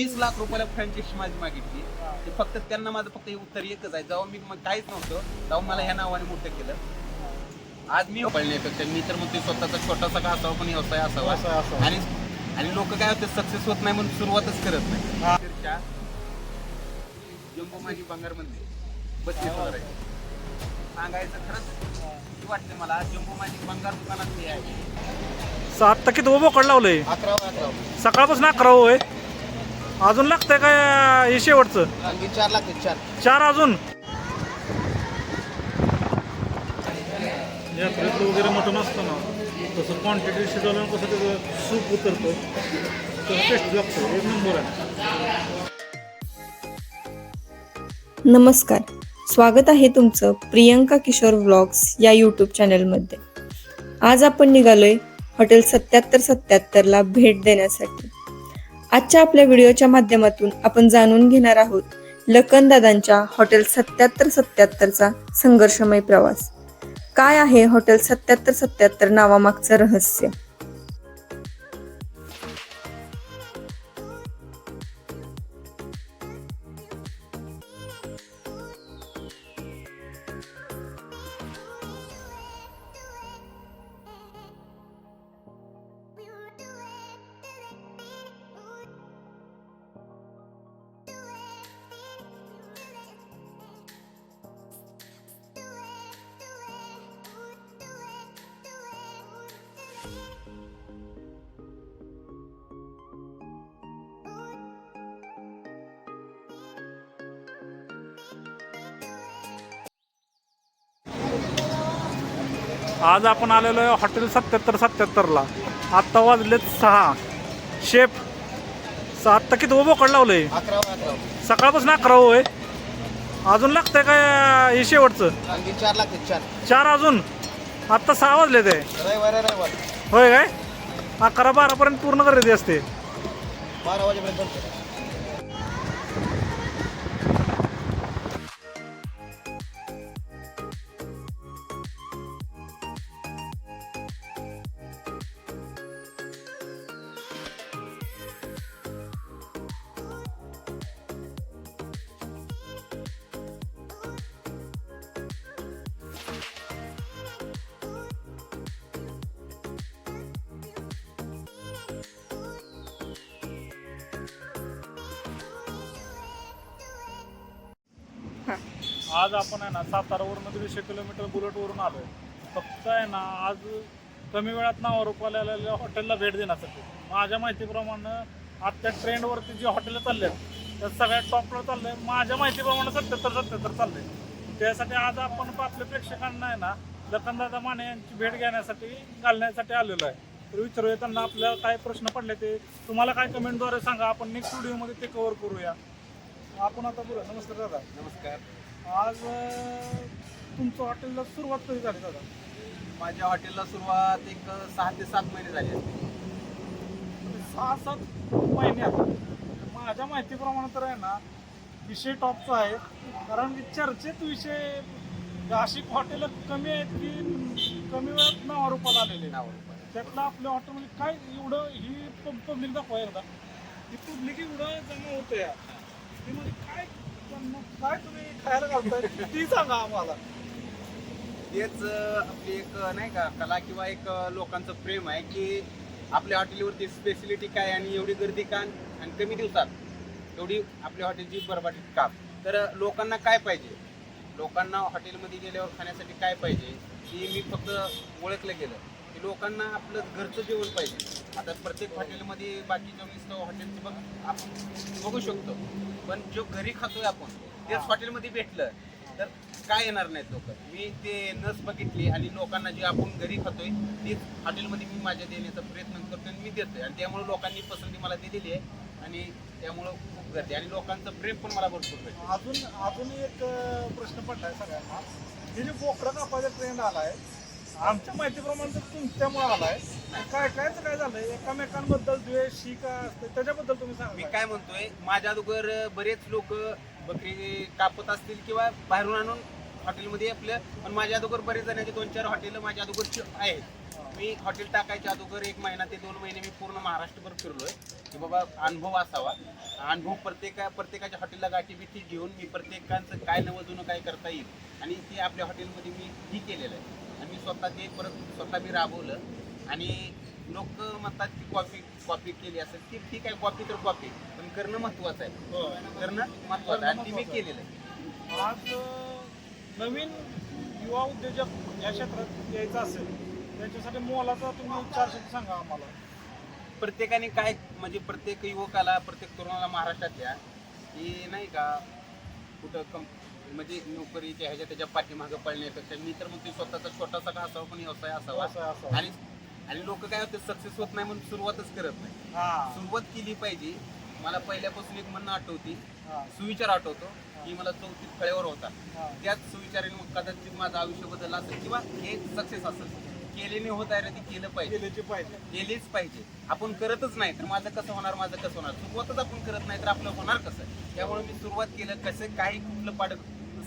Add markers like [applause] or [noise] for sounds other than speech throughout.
वीस लाख रुपयाला फ्रँचायसी माझी मागितली. ते फक्त त्यांना माझं फक्त उत्तर एकच आहे. जेव्हा मी मग काहीच नव्हतं. तेव्हा मला ह्या नावाने मोठं केलं. आज मी पळण्यापेक्षा मी तर म्हणतो स्वतःचा छोटासा का असावा पण व्यवसाय असावा. आणि आणि लोक काय होते सक्सेस होत नाही म्हणून सुरुवातच करत नाही. जम्बो माझी बंगारमध्ये बत्तीस हजार आहे. सांगायचं खरंच वाटते मला? जम्बो माझी बंगार दुकानात हे आहे. आत्ता किती उभं कड लावलंय. अकरा अकरा सकाळपासून अकरा होय. अजून लागतंय काय हे शेवटचं? आणखी चार लागते चार. चार अजून? यात्रेतलं वगैरे मटण असतं ना तसं क्वांटिटी शिजवलं कसं त्याचं सूप उतरतं टेस्ट लागतं एक नंबर आहे. नमस्कार. स्वागत आहे तुमचं प्रियंका किशोर व्लॉग्स या यूट्यूब चॅनलमध्ये आज आपण निघालोय हॉटेल सत्याहत्तर सत्याहत्तरला भेट देण्यासाठी. आजच्या आपल्या व्हिडिओच्या माध्यमातून आपण जाणून घेणार आहोत लखनदादांच्या हॉटेल सत्याहत्तर सत्याहत्तरचा संघर्षमय प्रवास. काय आहे हॉटेल सत्याहत्तर सत्याहत्तर नावामागचं रहस्य? आज आपण आलेलो आहे हॉटेल सत्याहत्तर सत्याहत्तरला. आत्ता वाजलेत सहा. शेफ आत्ता किती उभं कड लावलंय? अकरा अकरा सकाळपासून अकरा होय अजून लागतंय काय हे शेवटचं? चार लागते चार. चार अजून? आत्ता सहा वाजले ते आहे, होय काय? अकरा बारापर्यंत पूर्ण खरेदी असते. बारा वाजेपर्यंत आज आपण आहे ना सातारावरून दीडशे किलोमीटर बुलेटवरून आलो फक्त आहे ना आज कमी वेळात नावा रुपयाला आलेल्या हॉटेलला भेट देण्यासाठी. माझ्या माहितीप्रमाणे आत्ता ट्रेंडवरती जी हॉटेलं चालले आहेत त्या सगळ्यात टॉपला चाललंय माझ्या माहितीप्रमाणे सत्याहत्तर सत्याहत्तर चाललंय. त्यासाठी आज आपण आपल्या प्रेक्षकांना आहे ना लखनदादा माने यांची भेट घेण्यासाठी घालण्यासाठी आलेलो आहे. तर विचारूया त्यांना आपल्याला काय प्रश्न पडले ते. तुम्हाला काय कमेंटद्वारे सांगा. आपण नेक्स्ट व्हिडिओमध्ये ते कव्हर करूया. आपण आता बोला. नमस्कार दादा. नमस्कार. आज तुमचं हॉटेलला सुरुवात कधी झाली दादा? माझ्या हॉटेलला सुरुवात एक सहा ते सात महिने झाले असते सहा सात महिन्यात माझ्या माहितीप्रमाणे तर आहे ना विषय टॉपचा आहे. कारण की चर्चेत विषय अशी हॉटेल कमी आहेत की कमी वेळात नावारूपाला आलेले नाव रुपये त्यातलं आपल्या हॉटेलमध्ये काय एवढं ही पब्लिक दाखवा एकदा. ही पब्लिक एवढं जमा होतं या ती म्हणजे काय काय तुम्ही खायला घालताय? ती सांगा आम्हाला? तेच आपली एक नाही का कला किंवा एक लोकांचं प्रेम आहे की आपल्या हॉटेलवरती स्पेशलिटी काय आणि एवढी गर्दी का आणि कमी दिवसात? एवढी आपल्या हॉटेलची बरबाटी का? तर लोकांना काय पाहिजे? लोकांना हॉटेलमध्ये गेल्यावर खाण्यासाठी काय पाहिजे? की मी फक्त ओळखलं गेलं. की लोकांना आपलं घरचं जेवण पाहिजे. आता प्रत्येक हॉटेलमध्ये बाकीच्या वीस हॉटेलचं बघ आपण बघू शकतो. पण जो घरी खातोय आपण तेच हॉटेलमध्ये भेटलं तर काय येणार नाहीत लोक? मी ते नस बघितली आणि लोकांना जे आपण घरी खातोय तेच हॉटेलमध्ये मी माझ्या देण्याचा प्रयत्न करतोय आणि मी देतोय. आणि त्यामुळे लोकांनी पसंती मला दिलेली आहे आणि त्यामुळं खूप गर्दी आणि लोकांचं प्रेम पण मला भरपूर भेटतो अजून अजून एक प्रश्न पडलाय सगळ्यांना. हे जे बोकडं कापायचा ट्रेंड आलाय आमच्या माहितीप्रमाणे तुमच्यामुळे आलाय काय कायच काय झालंय? एकामेकांबद्दल द्वेष ही काय असते? त्याच्याबद्दल तुम्ही मी सांगा काय म्हणतोय माझ्या अगोदर बरेच लोक बकरी कापत असतील किंवा बाहेरून आणून हॉटेलमध्ये आपलं पण माझ्या अगोदर बरेच जणांचे दोन चार हॉटेल माझ्या अगोदरची आहेत. मी हॉटेल टाकायच्या अगोदर एक महिना ते दोन महिने मी पूर्ण महाराष्ट्रभर फिरलोय की बाबा अनुभव असावा. अनुभव प्रत्येका प्रत्येकाच्या हॉटेलला गाठी बिठी घेऊन मी प्रत्येकाचं काय नवं जुनं काय करता येईल. आणि ते आपल्या हॉटेलमध्ये मी ही केलेलं आहे. आणि मी स्वतः ते परत स्वतः मी राबवलं. आणि लोक म्हणतात की कॉपी कॉपी केली असेल. की ठीक आहे कॉपी तर कॉपी पण करणं महत्वाचं आहे. करणं महत्वाचं आहे. आणि ते मी केलेलं आहे. आज नवीन युवा उद्योजक या क्षेत्रात यायचं असेल त्यांच्यासाठी मोलाचा तुम्ही चार शब्द सांगा आम्हाला. प्रत्येकाने काय म्हणजे प्रत्येक युवकाला प्रत्येक तरुणाला महाराष्ट्रातल्या की नाही का कुठं कम म्हणजे नोकरीच्या ह्याच्या त्याच्या पाठीमागं पडण्यापेक्षा मी तर म्हणतो स्वतःचा छोटासा का असावा पण व्यवसाय असावा. असं असं आणि आणि लोक काय होते सक्सेस होत नाही म्हणून सुरुवातच करत नाही. हा. सुरुवात केली पाहिजे. मला पहिल्यापासून एक म्हणणं आठवती. हा. सुविचार आठवतो. की मला चौथीत फळेवर होता. हा. त्याच सुविचाराने मग कदाचित माझं आयुष्य बदललं असेल किंवा हे सक्सेस असेल. केलेने होत आहे रे ते केलं पाहिजे. केल्याची पाहिजे. केलीच पाहिजे. आपण करतच नाही तर माझं कसं होणार माझं कसं होणार? सुरुवातच आपण करत नाही तर आपलं होणार कसं? त्यामुळे मी सुरुवात केलं कसं काही कुठलं पाडत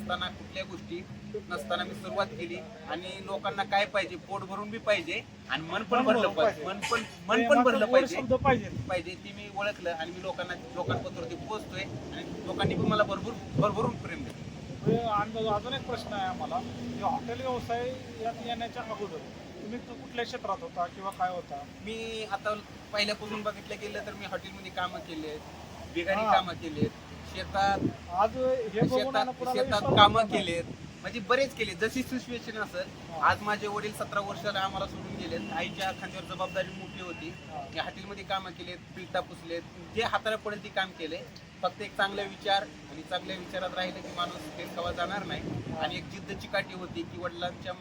नसताना कुठल्या गोष्टी नसताना मी सुरुवात केली आणि लोकांना काय पाहिजे पोट भरून बी पाहिजे आणि मन पण भरलं पाहिजे. मन पण मन पण भरलं पाहिजे. पाहिजे. ती मी ओळखलं आणि मी लोकांना ते पोहोचतोय आणि लोकांनी पण मला भरपूर भरभरून प्रेम दिलं. आणि अजून एक प्रश्न आहे आम्हाला. की हॉटेल व्यवसाय यात येण्याच्या अगोदर तुम्ही कुठल्या क्षेत्रात होता किंवा काय होता? मी आता पहिल्यापासून बघितलं गेलं तर मी हॉटेलमध्ये कामं केली आहेत बिगारी हा. कामं केली शेतात आज हे बघून शेतात आणि कुणाला शेतात विश्वास कामं बसत नाही. केलेत. म्हणजे बरेच केले जशी सिच्युएशन असेल हा. आज माझे वडील सतरा वर्षाला आम्हाला सोडून गेलेत. आईच्या खांद्यावर जबाबदारी मोठी होती. हा. मी हॉटेलमध्ये कामं केलेत पिलटा पुसलेत. जे हाताला पडेल ते काम केले. फक्त एक चांगले विचार आणि चांगल्या विचारात राहिलं की माणूस फेल कवा जाणार नाही. आणि एक जिद्द चिकाटी होती की वडिलांच्या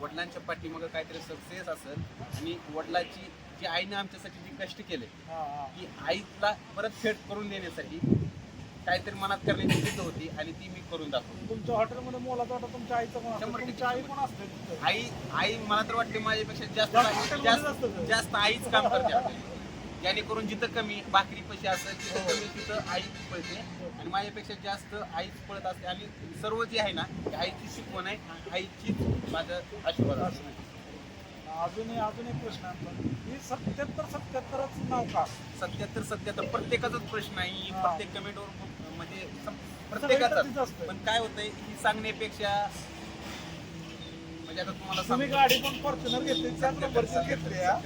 वडिलांच्या पाठीमागं काहीतरी सक्सेस असेल. आणि वडिलाची जी आईने आमच्यासाठी जी कष्ट केले हा, हा. की आईला परत फेड करून देण्यासाठी काहीतरी मनात करण्याची जिद्द होती आणि ती मी करून दाखवली तुमच्या हॉटेलमध्ये मोलाचा वाटा तुमच्या आईचं पण असतं शंभर टक्के, तुमची आई पण असते तिथं. आई आई मला तर वाटते माझ्यापेक्षा जास्त जास्त हॉटेलमध्येच जास्त असतं ते. जास्त आईच काम करते आपल्याला. जेणेकरून जिथं कमी भाकरी पैसे असेल तिथं हो. कमी तिथं आई पळते आणि माझ्यापेक्षा जास्त आईच पळत असते आणि सर्व जे आहे ना ते आईची शिकवण आहे आईचीच माझं आशीर्वाद असतो अजूनही अजून एक प्रश्न आहे. ही सत्याहत्तर सत्याहत्तरच नाव का सत्याहत्तर सत्याहत्तर प्रत्येकाचाच प्रश्न आहे ही हा. प्रत्येक कमेंटवर म्हणजे सम- प्रत्येकाचाच. पण काय होतंय ही सांगण्यापेक्षा म्हणजे आता तुम्हाला तुम्ही सांगतो. गाडी पण फॉर्च्युनर घेतली त्याच नंबरची घेतली हा.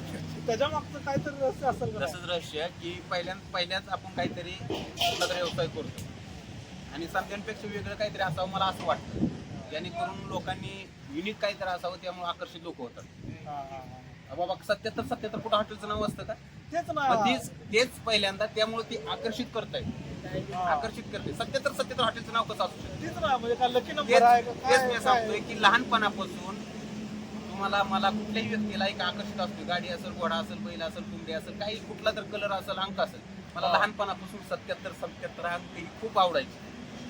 त्याच्या मागचं काहीतरी रहस्य असेल का तसंच रहस्य की पहिल्यां पहिल्याच आपण काहीतरी कुठला तरी व्यवसाय करतो आणि समजांपेक्षा वेगळं काहीतरी असावं मला असं वाटतं जेणेकरून लोकांनी युनिक काहीतरी असावं त्यामुळे आकर्षित लोक होतात बाबा सत्याहत्तर सत्याहत्तर कुठं हॉटेलचं नाव असतं का? तेच ना. मग तेच तेच पहिल्यांदा त्यामुळे ती आकर्षित करताय. आकर्षित करते. सत्याहत्तर सत्याहत्तर हॉटेलचं नाव कसं असू शकतं? तेच ना म्हणजे काय लकी तेच नंबर आहे का? तेच काय- मी काय? सांगतोय की लहानपणापासून तुम्हाला मला कुठल्याही व्यक्तीला एक आकर्षित असतो गाडी असेल घोडा असेल बैल असेल कुंडी असेल काही कुठला तर कलर असेल अंक असेल. मला. लहानपणापासून सत्याहत्तर सत्याहत्तर हा ही खूप आवडायची.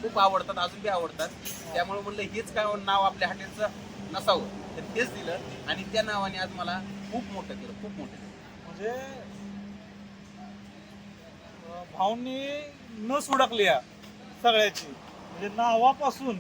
खूप आवडतात अजून बी आवडतात. त्यामुळे म्हणलं हेच काय नाव आपल्या हॉटेलचं नसावं. तर तेच दिलं आणि त्या नावाने आज मला खूप मोठं केलं खूप मोठं केलं म्हणजे भाऊंनी न सुडकली या सगळ्याची म्हणजे नावापासून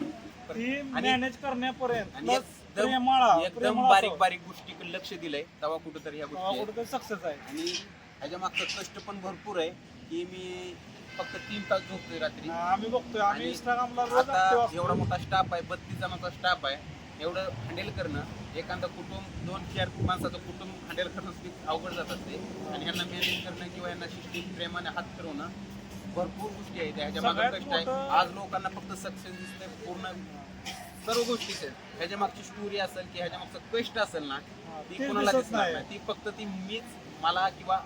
ती आणि- मॅनेज करण्यापर्यंत आणि plus एकदम प्रेमाळा एकदम प्रेमाळा बारीक. बारीक गोष्टीकडे लक्ष दिलंय तेव्हा कुठंतरी ह्या गोष्टी आहेत. कुठेतरी सक्सेस आहे आणि ह्याच्या मागचं कष्ट पण भरपूर आहे की मी फक्त तीन तास झोपतोय रात्री आम्ही बघतोय आम्ही आणि इंस्टाग्रामला रोज active आता असतो. एवढा मोठा स्टाफ आहे बत्तीस जणांचा स्टाफ आहे एवढं हँडल करणं एखादं कुटुंब दोन चार माणसाचं कुटुंब हँडल करणं अवघड जात असते. आणि यांना मॅनेज करणं किंवा यांना सिस्टीम प्रेमाने हात फिरवणं भरपूर गोष्टी आहेत. ह्याच्या मागे कष्ट आहे आज लोकांना फक्त सक्सेस दिसतंय पूर्ण सर्व गोष्टीच आहेत. ह्याच्या मागची स्टोरी असेल की ह्याच्या मागचं कष्ट असेल ना ती कोणाला दिसत दिसणार नाही. ती फक्त ती मीच मला किंवा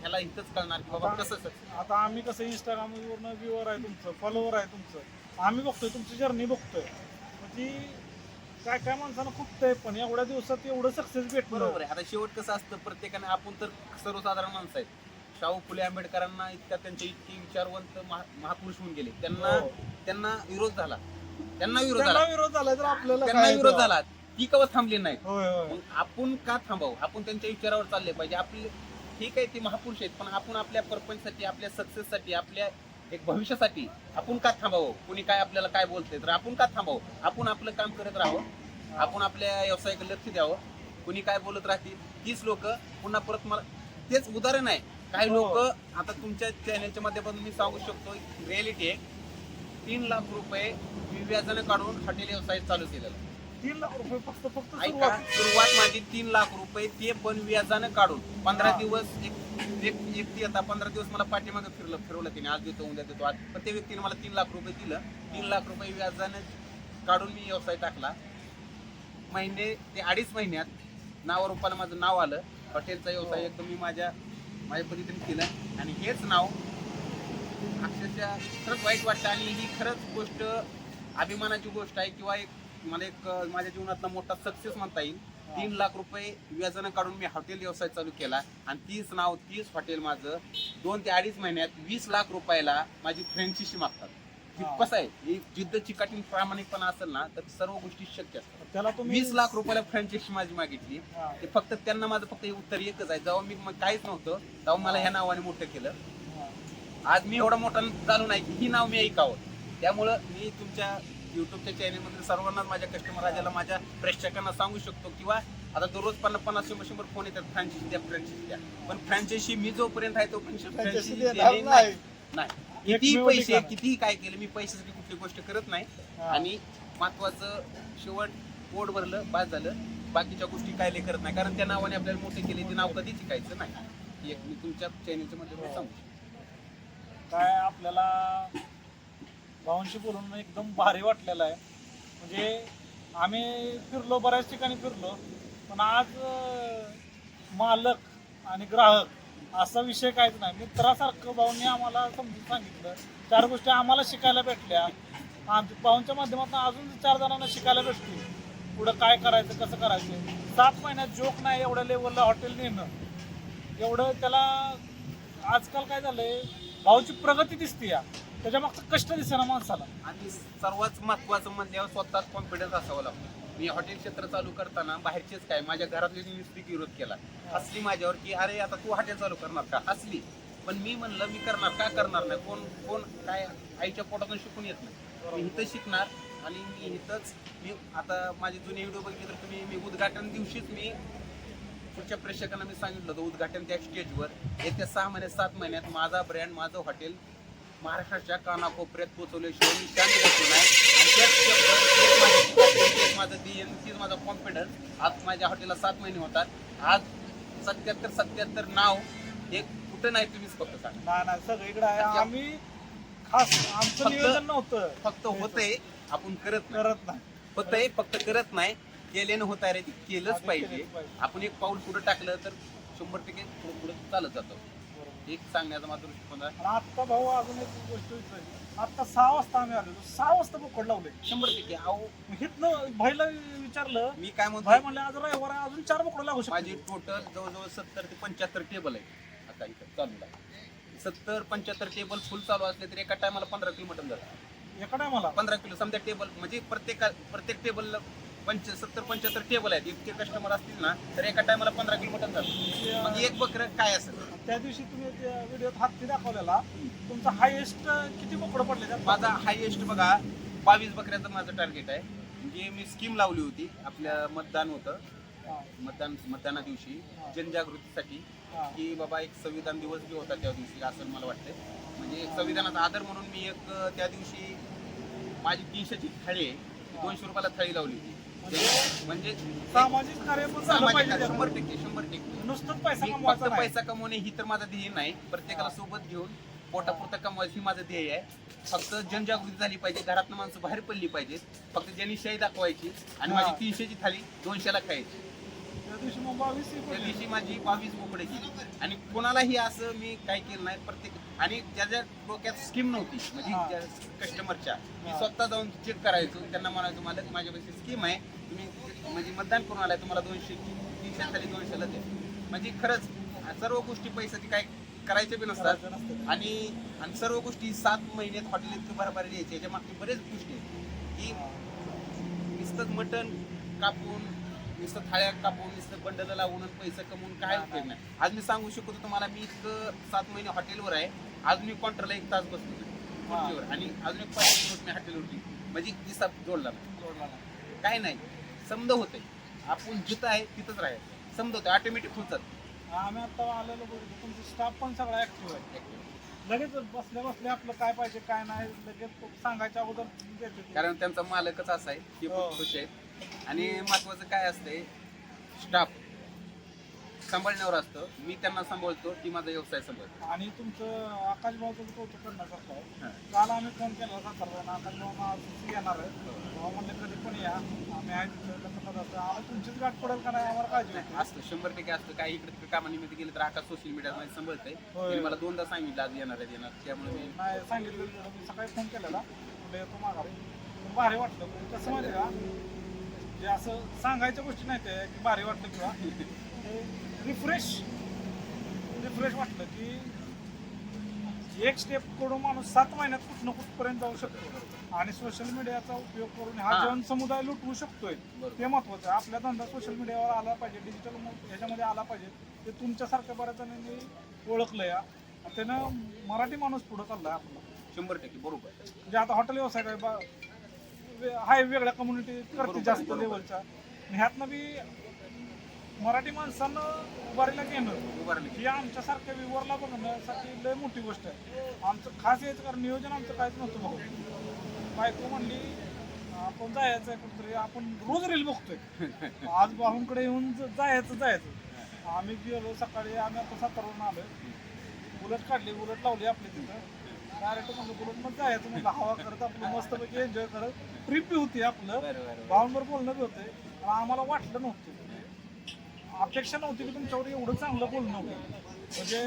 ह्याला इथंच कळणार की बाबा कसं. आता आम्ही कसं इंस्टाग्राम वरनं व्ह्यूवर आहे तुमचं फॉलोवर आहे तुमचं. आम्ही बघतोय तुमची जर्नी बघतोय. ती काय काय माणसानं खूप पण एवढ्या दिवसात एवढं सक्सेस भेटलं. बरोबर आहे. आता शेवट कसं असतं प्रत्येकाने आपण तर सर्वसाधारण माणसं आहेत. शाहू फुले आंबेडकरांना इतका त्यांचे इतके विचारवंत महा- महापुरुष होऊन गेले. त्यांना हो. त्यांना विरोध झाला. त्यांना विरोध त्यांना झाला. विरोध झाला तर आपल्याला त्यांना काय विरोध? झाला. ती कवा थांबली नाही. होय होय. मग आपण का थांबावं? आपण त्यांच्या विचारावर चालले पाहिजे. आपले ठीक आहे ते महापुरुष आहेत पण आपण आपल्या परपंचसाठी आपल्या सक्सेससाठी आपल्या एक भविष्यासाठी आपण का थांबावं? कुणी काय आपल्याला काय बोलतंय? तर आपण का थांबावं? आपण आपलं काम करत राहावं. आपण आपल्या व्यवसायाकडे लक्ष द्यावं. कुणी काय बोलत राहतील तीच लोक पुन्हा परत मला तेच उदाहरण आहे. काही हो. लोक आता तुमच्या चॅनलच्या माध्यमातून मी सांगू शकतो रियालिटी आहे. तीन लाख रुपये व्याजाने काढून हॉटेल व्यवसाय चालू केलेला. तीन लाख रुपये फक्त फक्त ऐका सुरुवात. सुरुवात माझी तीन लाख रुपये ते पण व्याजानं काढून. पंधरा हा. दिवस एक एक व्यक्ती आता पंधरा दिवस मला पाठीमागे फिरलं फिरवलं तिने. आज देतो उद्या देतो. आज पण त्या व्यक्तीने मला तीन लाख रुपये दिलं. तीन लाख रुपये व्याजानं काढून मी व्यवसाय टाकला. महिने ते अडीच महिन्यात नावा रुपाला माझं नाव आलं. हॉटेलचा व्यवसाय एकदम मी माझ्या माझ्या पद्धतीने केलं. आणि हेच नाव अक्षरशः खरंच वाईट वाटतं. आणि ही खरंच गोष्ट अभिमानाची गोष्ट आहे किंवा एक मला एक माझ्या जीवनातला मोठा सक्सेस म्हणता येईल. तीन लाख रुपये व्याजानं काढून मी हॉटेल व्यवसाय चालू केला आणि तीच नाव तीच हॉटेल माझं. दोन ते अडीच महिन्यात वीस लाख रुपयाला माझी फ्रँचायसी मागतात. कसं आहे जिद्द चिकाटी प्रामाणिकपणा असेल ना तर सर्व गोष्टी शक्य असतात. त्याला तुम्ही वीस लाख रुपयाला फ्रँचायसी माझी मागितली ते फक्त त्यांना माझं फक्त उत्तर एकच आहे. जेव्हा मी काहीच नव्हतं तेव्हा मला ह्या नावाने मोठं केलं. आज मी एवढा मोठा झालो नाही की ही नाव मी ऐकावं. त्यामुळं मी तुमच्या युट्यूबच्या चॅनलमध्ये सर्वांनाच माझ्या कस्टमर राजाला माझ्या प्रेक्षकांना सांगू शकतो किंवा आता दररोज पन्नास पन्नास शंभर शंभर फोन येतात फ्रँचायसी द्या फ्रँचायसी द्या पण फ्रँचायसी मी जोपर्यंत आहे तोपर्यंत फ्रँचायसी देणार नाही. नाही नाही कितीही एकमेव पैसे. कितीही काय केलं मी पैशासाठी कुठली गोष्ट करत नाही हा. आणि महत्वाचं शेवट पोट भरलं बाद झालं बाकीच्या गोष्टी काय करत नाही कारण त्या नावाने आपल्याला मोठे केले ते नाव कधीच शिकायचं नाही ही एक मी तुमच्या चॅनलच्या मध्ये सांगू शकतो. काय आपल्याला भाऊंशी बोलून एकदम भारी वाटलेलं आहे. म्हणजे आम्ही फिरलो बऱ्याच ठिकाणी फिरलो. पण आज मालक आणि ग्राहक असा विषय काहीच नाही. मित्रासारखं भाऊंनी आम्हाला समजून सांगितलं. चार गोष्टी आम्हाला शिकायला भेटल्या. आमच्या भाऊंच्या माध्यमातून अजून चार जणांना शिकायला भेटतील. पुढं काय करायचं कसं करायचं? सात महिन्यात जोक नाही एवढ्या लेवलला हॉटेल नेणं. एवढं त्याला आजकाल काय झालंय? भाऊची प्रगती दिसते या त्याच्या मागचं कष्ट दिसेना माणसाला. आणि सर्वात महत्वाचं म्हणल्यावर स्वतःच कॉन्फिडन्स असावा लागतो. मी हॉटेल क्षेत्र चालू करताना बाहेरचेच काय माझ्या घरातली नुसती विरोध केला. हसली माझ्यावर की अरे आता तू हॉटेल चालू करणार का? हसली पण मी म्हणलं मी करणार का करणार नाही? कोण कोण काय आईच्या पोटातून शिकून येत नाही. मी इथं शिकणार आणि मी इथंच मी आता माझे जुने व्हिडिओ बघितले तर तुम्ही मी उद्घाटन दिवशीच मी पुढच्या प्रेक्षकांना मी सांगितलं होतं उद्घाटन त्या स्टेजवर येत्या सहा महिन्यात सात महिन्यात माझा ब्रँड माझं हॉटेल महाराष्ट्राच्या कानाकोपऱ्यात पोहोचवल्याशिवाय मी शांत बसलो नाही आणि त्याच शब्द, तेच माझी चिकाटी, तेच माझं ध्येय, तीच माझा कॉन्फिडन्स आज माझ्या हॉटेलला सात महिने होतात. आज सत्याहत्तर सत्याहत्तर नाव हे कुठं नाही तुम्हीच फक्त सांगा. नाही नाही सगळीकडे आहे. आम्ही खास आमचं फक्त- नियोजन नव्हतं. फक्त होतंय आपण करत नाही. करत नाही. होतंय फक्त करत नाही. केल्यानं होत आहे रे ते केलंच पाहिजे. आपण एक पाऊल पुढे टाकलं तर शंभर टक्के पुढे पुढे चालत जातो. एक सांगण्याचा माझा दृष्टिकोन आहे. आणि आत्ता भाऊ अजून एक गोष्ट विचारली. आत्ता सहा वाजता आम्ही आलो सहा वाजता बोकड लावले शंभर टक्के. अहो हिथनं भाईला विचारलं मी काय म्हणतो भाई म्हणले आज रविवार आहे, अजून चार बोकडं लागू माझी शकतो टोटल जवळजवळ सत्तर ते पंच्याहत्तर टेबल आहे. आता इथं चालू आहे. सत्तर पंच्याहत्तर टेबल फुल चालू असले तर एका टायमाला पंधरा किलो मटन जातं. एका टायमाला पंधरा किलो समजा टेबल म्हणजे प्रत्येक प्रत्येक टेबलला पंच सत्तर पंच्याहत्तर टेबल आहेत. इतके कस्टमर असतील ना तर एका टायमाला पंधरा किलो मटन जातं मग एक बकरं काय असेल? त्या दिवशी तुम्ही व्हिडिओत हत्ती दाखवलेला तुमचा हायएस्ट किती बोकडं पडले माझा हायएस्ट बघा बावीस बकऱ्याचं माझं टार्गेट आहे. म्हणजे मी स्कीम लावली होती. आपल्या मतदान होतं. मतदान मतदाना दिवशी जनजागृतीसाठी. की बाबा एक संविधान दिवस बी होता त्या दिवशी असं मला वाटतं म्हणजे संविधानाचा आदर म्हणून मी एक त्या दिवशी माझी तीनशेची थाळी आहे. ती दोनशे रुपयाला थाळी लावली होती. म्हणजे म्हणजे सामाजिक कार्य पण झालं पाहिजे. शंभर टक्के शंभर टक्के नुसतंच पैसा मी कमवायचा फक्त नाही. पैसा कमवणे ही तर माझं ध्येय नाही प्रत्येकाला. सोबत घेऊन पोटापुरतं कमवायचं ही माझं ध्येय आहे फक्त जनजागृती झाली पाहिजे घरातनं माणसं बाहेर पडली पाहिजेत फक्त ज्यांनी शाही दाखवायची आणि हा. माझी तीनशेची थाळी दोनशेला खायची त्या दिवशी मग बावीस त्या पडली. दिवशी माझी बावीस बोकडे आणि कोणालाही असं मी काय केलं नाही प्रत्येक आणि ज्याच्या डोक्यात स्कीम नव्हती. म्हणजे कस्टमरच्या मी. स्वतः जाऊन चेक करायचो त्यांना म्हणायचो मला माझ्यापाशी स्कीम आहे तुम्ही म्हणजे मतदान करून आलाय तुम्हाला दोनशे तीनशे खाली दोनशेला द्या म्हणजे खरंच सर्व गोष्टी पैशाची काय करायच्या बी नसतात करायचं नसतं. आणि आणि सर्व गोष्टी सात महिन्यात हॉटेल इतकं बरोबर द्यायची याच्या मागची बरेच गोष्टी आहेत की हा. नुसतं मटण कापून नुसतं थाळ्या कापून नुसतं बंडल लावून पैसे कमवून काय उपयोग नाही आज मी सांगू शकतो तुम्हाला मी इतकं सात महिने हॉटेलवर आहे आज मी काउंटरला एक तास बसलो हा. खुर्चीवर. आणि अजून एक पाच मिनिट मी हॉटेलवरती. म्हणजे दिसा जोडला. जोडला. काय नाही. समज होते आपण जिथं आहे तिथंच राहायचं. समजवतं ऑटोमॅटिक होतात आम्ही आता आलेलो बघितलं तुमचा स्टाफ पण सगळा ऍक्टिव्ह आहे. लगेच बसल्या बसल्या आपलं काय पाहिजे काय नाही लगेच सांगायच्या अगोदर. कारण त्यांचा मालकच असा आहे ते हो. खुश आहेत आणि महत्वाचं काय असतंय स्टाफ सांभाळण्यावर असतं. मी त्यांना सांभाळतो ती माझा व्यवसाय सांभाळतो. आणि तुमचं आकाश भाऊचं कौतुक करण्यासारखं आहे. हा. काल आम्ही फोन केला सातारला आकाश भाऊ आज येणार आहे भाऊ म्हणले कधी पण या. आम्ही आहे तिथं आम्हाला तुमचीच गाठ पडेल का नाही? आम्हाला काळजी होती. असतं. शंभर टक्के असतं. काही इकडे तिकडे कामानिमित्त गेलं तर आकाश सोशल मीडियामध्ये सांभाळतंय. होय. त्यांनी मला दोनदा सांगितलं आज येणार आहेत येणार त्यामुळे मी नाही सांगितलं मी सकाळी फोन केलेला. म्हणलं येतो माघारी. पण भारी वाटलं. म्हणजे कसं माहिती का? जे असं सांगायच्या गोष्टी नाही ते की भारी वाटलं किंवा. [laughs] रिफ्रेश रिफ्रेश वाटलं की एक स्टेपकडून माणूस सात महिन्यात कुठनं कुठपर्यंत जाऊ शकतो. आणि सोशल मीडियाचा उपयोग करून हा हा. जनसमुदाय लुटवू शकतोय. ते महत्वाचं आहे. आपला धंदा सोशल मीडियावर आला पाहिजे डिजिटल ह्याच्यामध्ये आला पाहिजे. ते तुमच्यासारख्या बऱ्याच जणांनी ओळखलं या. त्यानं मराठी माणूस पुढं चाललाय आपला. शंभर टक्के बरोबर. म्हणजे आता हॉटेल व्यवसाय काय आहे वेगळ्या कम्युनिटी करते जास्त. लेवलच्या ह्यातनं बी मराठी माणसानं उभारीला घेणं उभारले ही आमच्यासारख्या विवरला बघण्यासाठी लय मोठी गोष्ट आहे. आमचं खास यायचं कारण नियोजन आमचं काहीच नव्हतं बघू बायको म्हणली आपण जायचं आहे कुठतरी आपण रोज रील बघतोय. [laughs] आज भाऊंकडे येऊन ज- जायचं जायचं. आम्ही गेलो सकाळी आम्ही आता सातारवरून आलोय. बुलेट काढली बुलेट लावली आपली तिथं. डायरेक्ट म्हणलं बुलेटमध्ये जायचं. म्हणलं हवा करत आपलं मस्तपैकी एन्जॉय करत. ट्रिप बी होती आपलं. बरं बरं भावांवर बोलणं बी होते पण आम्हाला वाटलं नव्हतं. अपेक्षा नव्हती की तुमच्यावर एवढं चांगलं बोलणं होतं म्हणजे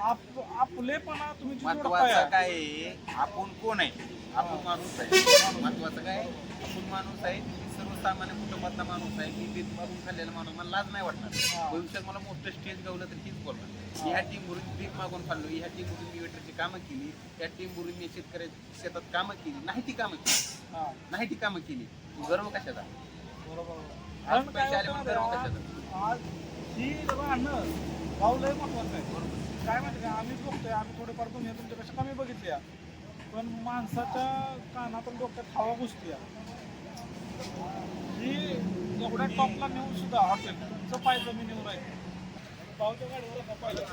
आप आपलेपणा तुम्ही जी जोडताय महत्वाचं काय आहे, आपण कोण आहे? आपण माणूस आहे. महत्वाचं काय आपण माणूस आहे मी सर्वसामान्य कुटुंबातला माणूस आहे. मी बीत मारून खाल्लेला माणूस मला लाज नाही वाटणार. भविष्यात मला मोठं स्टेज गावलं तर हीच बोलणार. ह्या टीम वरून भीक मागून खाल्लो ह्या टीम वरून मी वेटरची कामं केली त्या टीम वरून मी शेतकऱ्या शेतात कामं केली. नाही ती कामं केली. हा, नाही ती कामं केली. गर्व कशाचा? बरोबर. कारण काय होतं माहिती? आज ही राहणं भाऊ लय महत्वाचं आहे. काय माहिती का आम्हीच बघतोय आम्ही थोडेफार दुनिया तुमच्यापेक्षा कमी बघितली आहे. पण माणसाच्या कानातून डोक्यात हवा घुसते ही एवढ्या टॉपला नेऊन सुद्धा हॉटेल तुमचं पाय जमिनीवर आहे भाऊच्या गाडीवर पाहिलं.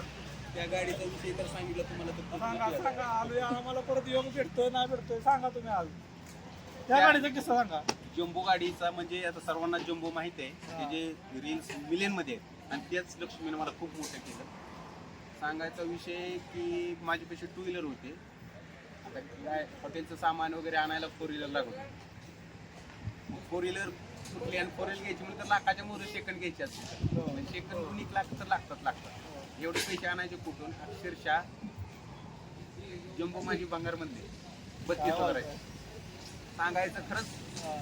त्या गाडीचा विषय तर सांगितलं तुम्हाला सांगा सांगा आलोय आम्हाला परत योग भेटतोय नाही भेटतोय सांगा तुम्ही आज. त्या- गाडीचा किस्सा सांगा. जम्बो गाडीचा म्हणजे आता सर्वांना जम्बो माहीत आहे. ते जे रील्स मिलियनमध्ये आहेत. आणि तेच लक्ष्मीने मला खूप मोठं केलं. सांगायचा विषय की माझे पैसे टू व्हीलर होते. आता काय हॉटेलचं सामान वगैरे आणायला फोर व्हीलर लागत फोर व्हीलर कुठली आणि फोर व्हीलर घ्यायची म्हणजे तर लाखाच्या मोरे सेकंड घ्यायचे असते. सेकंड म्हणून एक लाख तर लागतात लागतात. एवढे पैसे आणायचे कुठून? अक्षरशः जम्बो माझी बंगारमध्ये बत्तीस हजार आहे सांगायचं खरंच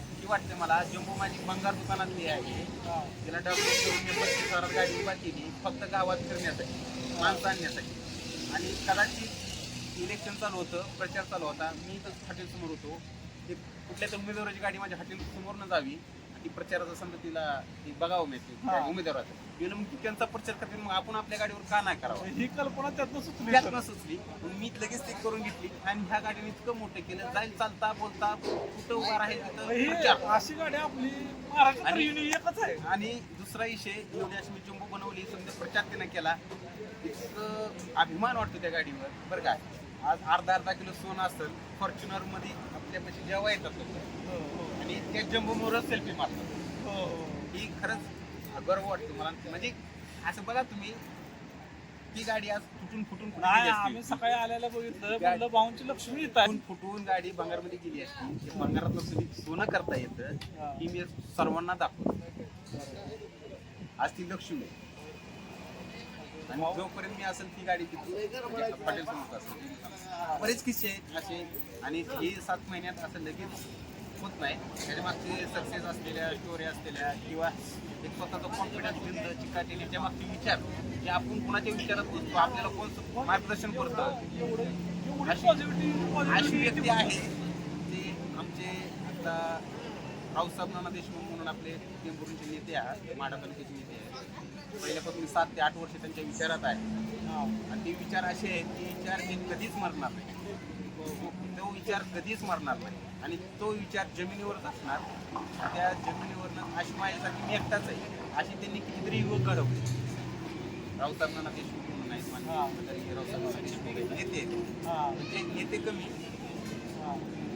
किती वाटते मला. जम्बो माझी बंगार दुकानात मी आहे. तिला डेव्हलप करून मी पस्तीस हजारात गाडी उभा केली फक्त गावात फिरण्यासाठी माणसं आणण्यासाठी. आणि कदाचित इलेक्शन चालू होतं प्रचार चालू होता. मी तर हॉटेलसमोर होतो. ते कुठल्या तर उमेदवाराची गाडी माझ्या हॉटेलसमोर न जावी. ती प्रचाराचा समजा तिला ती बघावं मिळते त्या. उमेदवाराचा गेलं मग ती त्यांचा प्रचार करतील मग आपण आपल्या गाडीवर का नाही करावं ही कल्पना त्यातनं सुचली त्यात सर. न सुचली मग मी लगेच ते करून घेतली आणि ह्या गाडीने इतकं मोठं केलं जाईल चालता बोलता कुठं उभा राहील तिथं ही. अशी गाडी आपली महाराष्ट्रात आणि- युनि एकच आहे आणि दुसरा विषय एवढी अशी मी जम्बो बनवली समजा प्रचार त्यानं केला इतकं अभिमान वाटतो त्या गाडीवर बरं का आज अर्धा अर्धा किलो सोनं असेल फॉर्च्युनरमध्ये आपल्यापाशी जेव्हा येतात लोक हो, हो, आणि त्या जम्बो मोर सेल्फी मारतात. हो, हो. खरंच गर्व वाटतो मला. म्हणजे असं बघा तुम्ही ती गाडी आज फुटून फुटून. आम्ही सकाळी आल्याला बघितलं म्हणलं भाऊंची लक्ष्मी येत आहे. फुटून फुटून गाडी भंगारमध्ये गेली असती. भंगारात तुम्ही सोनं करता येतं. हा. मी सर्वांना दाखवतो. आज ती लक्ष्मी. आणि जोपर्यंत मी असेल ती गाडी तिथे. हॉटेल समोर असेल. बरेच किस्से आहेत असे आणि हे सात महिन्यात असं लगेच होत नाही. त्याच्या मागचे सक्सेस असलेल्या स्टोरी असलेल्या किंवा एक स्वतःचा कॉन्फिडन्स बिंद चिकाटी त्याच्या मागचे विचार जे आपण कुणाच्या विचारात नसतो आपल्याला कोण मार्गदर्शन करतं अशी- व्यक्ती आहे ते आमचे आता रावसाहेब नाना देशमुख म्हणून आपले टेंभुर्णीचे नेते आहेत माडा तालुक्याचे नेते. पहिल्यापासून मी सात ते आठ वर्ष त्यांच्या विचारात आहे. आणि ते विचार असे आहेत की विचार हे कधीच मरणार नाही. तो विचार कधीच मरणार नाही. आणि तो विचार जमिनीवरच असणार. त्या जमिनीवरनं अशी माझ्यासारखी मी एकटाच आहे. अशी त्यांनी कितीतरी युवक घडवले. रावसाहेबांना देशमुख म्हणून. तरी रावसाहेबांना देशमुख आहेत. म्हणजे नेते कमी.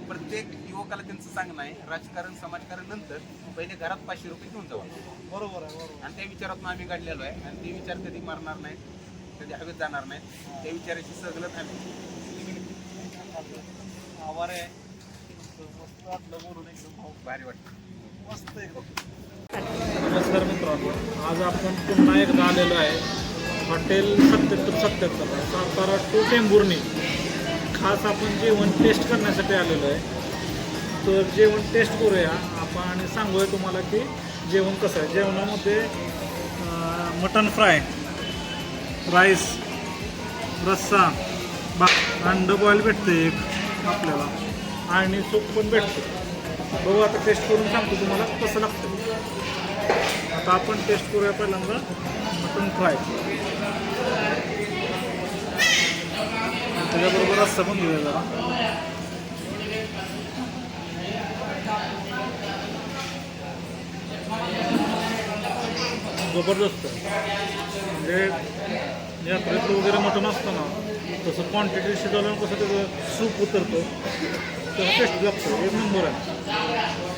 प्रत्येक युवकाला त्यांचं सांगणं आहे राजकारण समाजकारण नंतर पहिले घरात पाचशे रुपये घेऊन जावा. बरोबर आहे बरोबर. आणि त्या विचारातून आम्ही काढलेलो आहे. आणि ते विचार कधी मारणार नाहीत कधी हवेत जाणार नाहीत. त्या विचाराची सगळं आम्ही आभार आहे. मस्त वाटलं बोलून एकदम भाऊ. भारी वाटतं मस्त एकदम नमस्कार मित्रांनो. आज आपण पुन्हा एकदा आलेलो आहे. हॉटेल सत्याहत्तर सत्याहत्तर सातारा टू टेंभुर्णी. खास आपण जेवण टेस्ट करण्यासाठी आलेलो आहे. तर जेवण टेस्ट करूया. आपण आणि सांगूया तुम्हाला की जेवण कसं आहे. जेवणामध्ये मटन फ्राय राईस रस्सा बा अंड बॉईल भेटते एक आपल्याला. आणि सूप पण भेटते. बघू आता टेस्ट करून सांगतो तुम्हाला कसं लागतं. आता आपण टेस्ट करूया पहिल्यांदा मटन फ्राय त्याच्याबरोबर रस्सा पण घेऊया जरा. जबरदस्त. म्हणजे यात्रेत वगैरे मटण असतं ना तसं क्वांटिटी शिजवल्यानं कसं त्याचं सूप उतरतो तसं टेस्ट लागतो एक नंबर आहे.